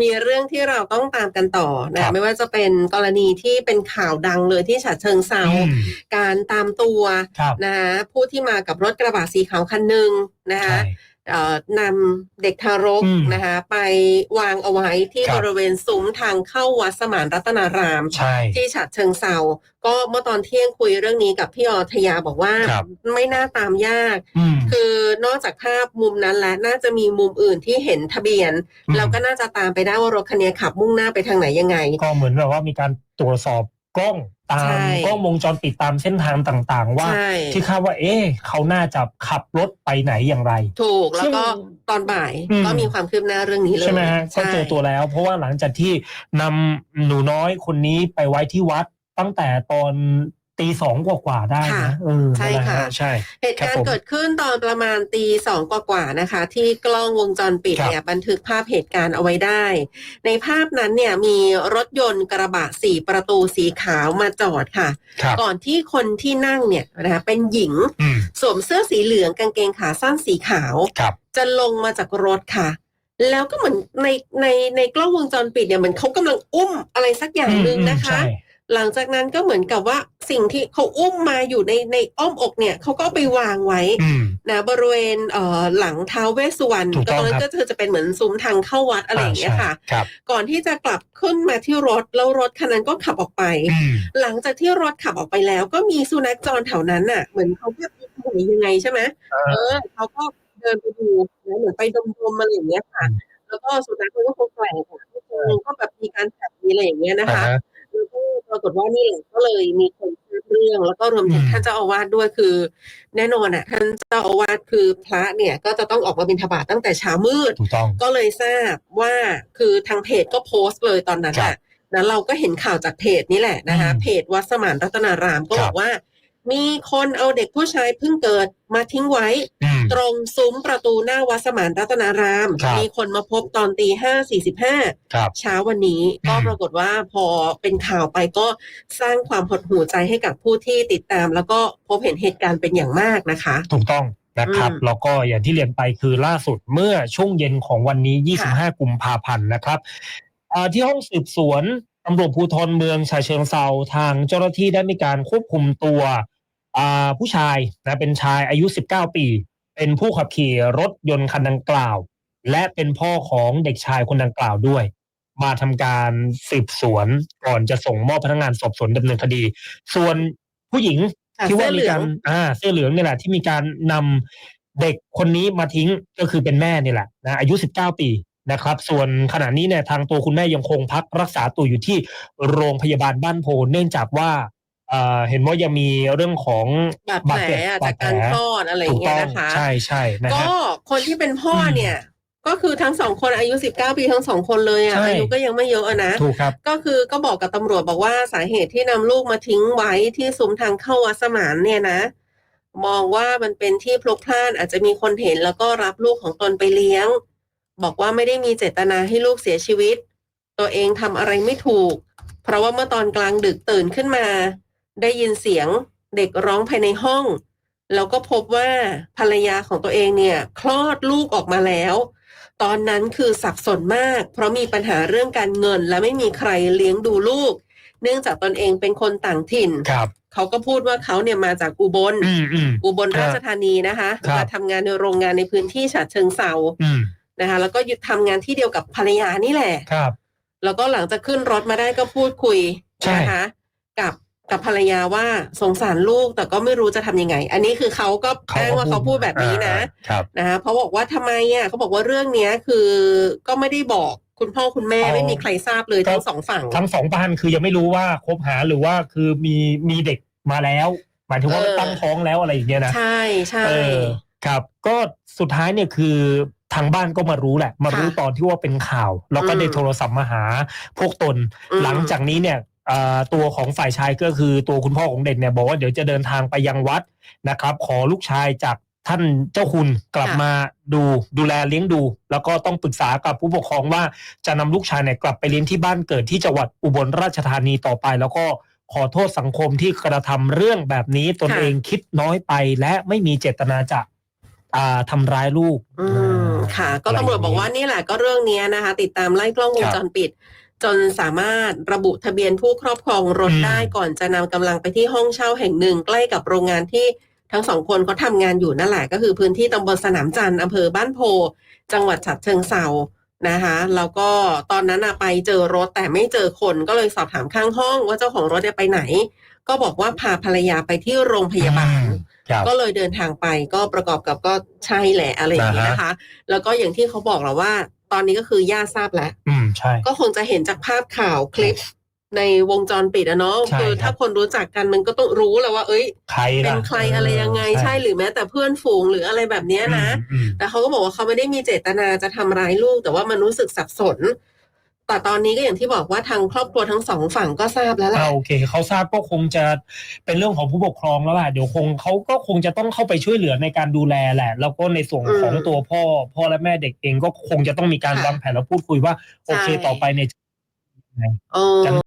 มีเรื่องที่เราต้องตามกันต่อครันะบไม่ว่าจะเป็นกรณีที่เป็นข่าวดังเลยที่ฉะเชิงเซาอืมการตามตัวครับนะคะผู้ที่มากับรถกระบะสีขาวคันหนึ่งนะคะใช่เอ่อ นำเด็กทารกอืมนะคะไปวางเอาไว้ที่ครับบริเวณซุ้มทางเข้าวัดสมานรัตนารามใช่ที่ฉะเชิงเซาก็เมื่อตอนเที่ยงคุยเรื่องนี้กับพี่ออทยาบอกว่าครับไม่น่าตามยากอืมคือนอกจากภาพมุมนั้นแล้วน่าจะมีมุมอื่นที่เห็นทะเบียนอืมแล้วก็น่าจะตามไปได้ว่ารถคันนี้ขับมุ่งหน้าไปทางไหนยังไง ก็เหมือนแบบว่ามีการตรวจสอบ กล้องตาใช่มกล้องวงจรปิดตามเส้นทางต่างๆ ว่าใช่ ที่คาดว่าเอ๊ะเขาน่าจะขับรถไปไหนอย่างไร ถูกแล้วก็ซึ่งตอนบ่ายอืม ก็มีความคืบหน้าเรื่องนี้เลยใช่ไหมฮะก็เจอตัวแล้ว เพราะว่าหลังจากที่นำหนูน้อยคนนี้ไปไว้ที่วัดตั้งแต่ตอน ตีสองกว่าๆได้ค่ะนะเออใช่นั่นแหลค่ะฮใช่ เหตุการครับผมณ์เกิดขึ้นตอนประมาณตีสองกว่าๆนะคะ ที่กล้องวงจรปิดครับเนี่ยบันทึกภาพเหตุการณ์เอาไว้ได้ ในภาพนั้นเนี่ยมีรถยนต์กระบะสี่ประตูสีขาวมาจอดค่ะครับก่อนที่คนที่นั่งเนี่ยนะคะเป็นหญิงอืมสวมเสื้อสีเหลืองกางเกงขาสั้นสีขาวครับจะลงมาจากรถค่ะแล้วก็เหมือนในในในกล้องวงจรปิดเนี่ยเหมือนเขากำลังอุ้มอะไรสักอย่างหนึ่งนะคะอืมใช่ หลังจากนั้นก็เหมือนกับว่าสิ่งที่เขาอุ้มมาอยู่ในในอ้อมอกเนี่ยเขาก็เอาไปวางไว้อืม นะบริเวณเอ่อหลังท้าวเวสสุวรรณถูกก็ต้องตรงนั้นครับ ก็คือจะเป็นเหมือนซุ้มทางเข้าวัดอะไรอย่างเงี้ยค่ะ ใช่ครับก่อนที่จะกลับขึ้นมาที่รถแล้วรถคันนั้นก็ขับออกไป อืมหลังจากที่รถขับออกไปแล้ว ก็มีสุนัขจรแถวนั้นน่ะ เหมือนเขาแบบหนียังไงใช่ไหมเออเออเขาก็เดินไปดูนะเหมือนไปดมๆอะไรอย่างเงี้ยค่ะอืมแล้วก็สุนัขมันก็คงแปลกค่ะทุกคนก็แบบมีการแท็บมีอะไรอย่างเงี้ยนะคะอ่าฮะแล้วก็ป รากฏว่านี่แหละก็เลยมีคนทราบเรื่องแล้วก็รวมถึงอืมท่านเจ้าอาวาสด้วยคือ แน่นอนอะท่านเจ้าอาวาสคือพระเนี่ยก็จะต้องออกมาบิณฑบาตตั้งแต่เช้ามืด ถูกต้องก็เลยทราบว่าคือทางเพจก็โพสต์เลยตอนนั้นครัอะบแล้วเราก็เห็นข่าวจากเพจนี้แหละนะคะอืมเพจวัดสมานรัตนารามก็ครับบอกว่า มีคนเอาเด็กผู้ชายเพิ่งเกิดมาทิ้งไว้ อืม ตรงซุ้มประตูหน้าวัดสมานรัตนาราม ครับ มีคนมาพบตอนตีห้าสี่สิบห้าครับ เช้าวันนี้อืมก็ปรากฏว่าพอเป็นข่าวไปก็สร้างความหดหู่ใจให้กับผู้ที่ติดตาม แล้วก็พบเห็นเหตุการณ์เป็นอย่างมากนะคะ ถูกต้องนะครับ อืมแล้วก็อย่างที่เรียนไปคือล่าสุดเมื่อช่วงเย็นของวันนี้ 25 กุมภาพันธ์นะครับอ่าที่ห้องสืบสวนตำรวจภูธรเมืองฉะเชิงเซาทางเจ้าหน้าที่ได้มีการควบคุมตัวอ่า ผู้ชายนะเป็นชายอายุ 19 ปี เป็นผู้ขับขี่รถยนต์คันดังกล่าว และเป็นพ่อของเด็กชายคนดังกล่าวด้วย มาทำการสืบสวนก่อนจะส่งมอบพนักงานสอบสวนดำเนินคดี ส่วนผู้หญิงค่ะที่ว่าเสื้อเหมีลือกางรอ่าเสื้อเหลืองเนี่ยแหละที่มีการนำเด็กคนนี้มาทิ้งก็คือเป็นแม่นี่แหละนะอายุ 19 ปีนะครับ ส่วนขณะนี้เนี่ยทางตัวคุณแม่ยังคงพักรักษาตัวอยู่ที่โรงพยาบาลบ้านโพเนื่องจากว่า เอ่อเห็นว่ายังมีเรื่องของบาดแผลเจ็บอะบาจาดกแผลการคลอดอะไรอถูย่ากงเงี้ต้ยองนะคะ ใช่ใช่นะก็ฮะคนที่เป็นพ่ออมเนี่ย ก็คือทั้งสองคนอายุ19ปีทั้งสองคนเลยอะใช่อายุก็ยังไม่เยอะอะนะถูกครับก็คือก็บอกกับตำรวจบอกว่าสาเหตุที่นำลูกมาทิ้งไว้ที่ซุ้มทางเข้าวัดสมานเนี่ยนะ มองว่ามันเป็นที่พลุกพล่านอาจจะมีคนเห็นแล้วก็รับลูกของตนไปเลี้ยง บอกว่าไม่ได้มีเจตนาให้ลูกเสียชีวิต ตัวเองทำอะไรไม่ถูก เพราะว่าเมื่อตอนกลางดึกตื่นขึ้นมา ได้ยินเสียงเด็กร้องภายในห้อง แล้วก็พบว่าภรรยาของตัวเองเนี่ย คลอดลูกออกมาแล้ว ตอนนั้นคือสับสนมาก เพราะมีปัญหาเรื่องการเงิน และไม่มีใครเลี้ยงดูลูก เนื่องจากตนเองเป็นคนต่างถิ่นครับเขาก็พูดว่าเขาเนี่ยมาจากอุบลอืมอืมอุบลราชธานีนะคะครับมาทำงานในโรงงานในพื้นที่ฉะเชิงเซาอืมนะคะ แล้วก็หยุดทำงานที่เดียวกับภรรยานี่แหละครับ แล้วก็หลังจากขึ้นรถมาได้ก็พูดคุยใช่นะคะ กับ กับภรรยาว่าสงสารลูกแต่ก็ไม่รู้จะทำยังไง อันนี้คือเขาก็อ้างว่าเขาพูดแบบนี้นะอ่าครับ นะคะเพราะบอกว่าทำไมอะเขาบอกว่าเรื่องเนี้ยคือก็ไม่ได้บอกคุณพ่อคุณแม่อ๋อ ไม่มีใครทราบเลยก็ทั้งสองฝั่ง ทั้งสองบ้านคือยังไม่รู้ว่าคบหาหรือว่าคือมีมีเด็กมาแล้วหมายถึงว่าเออ ตั้งท้องแล้วอะไรอย่างเงี้ยนะ ใช่ใช่ เออครับก็สุดท้ายเนี่ยคือทางบ้านก็มารู้แหละ มารู้ค่ะตอนที่ว่าเป็นข่าว แล้วก็อืมได้โทรศัพท์มาหาพวกตน อืม หลังจากนี้เนี่ยเอ่อ ตัวของฝ่ายชายก็คือตัวคุณพ่อของเด็กเนี่ยบอกว่าเดี๋ยวจะเดินทางไปยังวัดนะครับ ขอลูกชายจากท่านเจ้าคุณกลับมาดูดูแลเลี้ยงดู แล้วก็ต้องปรึกษากับผู้ปกครองว่าจะนำลูกชายเนี่ยกลับไปเลี้ยงที่บ้านเกิดที่จังหวัดอุบลราชธานีต่อไป แล้วก็ขอโทษสังคมที่กระทำเรื่องแบบนี้ตนเองคิดน้อยไปและไม่มีเจตนาจะอ่าทำร้ายลูก อืมค่ะ ก็อะไรตำรวจบอกว่านี่แหละก็เรื่องเนี้ยนะคะ ติดตามไล่กล้องวงจรปิด จนสามารถระบุทะเบียนผู้ครอบครองรถอืมได้ก่อนจะนำกำลังไปที่ห้องเช่าแห่งหนึ่ง ใกล้กับโรงงานที่ทั้งสองคนเขาทำงานอยู่นั่นแหละ ก็คือพื้นที่ตำบลสนามจันทร์อำเภอบ้านโพ จังหวัดฉะเชิงเซานะคะแล้วก็ตอนนั้นน่ะไปเจอรถแต่ไม่เจอคนก็เลยสอบถามข้างห้องว่าเจ้าของรถเนี่ยไปไหน ก็บอกว่าพาภรรยาไปที่โรงพยาบาลอืมครับก็เลยเดินทางไปก็ประกอบกับก็ใช่แหละอะไรอย่างนี้อ่าฮะนะคะ แล้วก็อย่างที่เขาบอกแหละว่า ตอนนี้ก็คือญาติทราบแล้วอืม ใช่ ก็คงจะเห็นจากภาพข่าวคลิปในวงจรปิดอะเนาะใช่คือครับถ้าคนรู้จักกันมันก็ต้องรู้แหล้วว่า เอ้ย ใครเป็ล่ะนใครอะไรยังไงใช่หรือแม้แต่เพื่อนฝูงหรืออะไรแบบเนี้ยนะอืม แต่เขาก็บอกว่าเขาไม่ได้มีเจตนาจะทำร้ายลูก แต่ว่ามันรู้สึกสับสน แต่ตอนนี้ก็อย่างที่บอกว่าทางครอบครัวทั้งสองฝั่งก็ทราบแล้วอืมล่ะอ่าโอเคเขาทราบก็คงจะเป็นเรื่องของผู้ปกครองแล้วล่ะเดี๋ยวคงเขาก็คงจะต้องเข้าไปช่วยเหลือในการดูแลแหละ แล้วก็ในส่วนของอืมตัวพ่อพ่อและแม่เด็กเองก็คงจะต้องมีการค่ะวางแผนแล้วพูดคุยว่า โอเคใช่ต่อไปเนี่ยเออ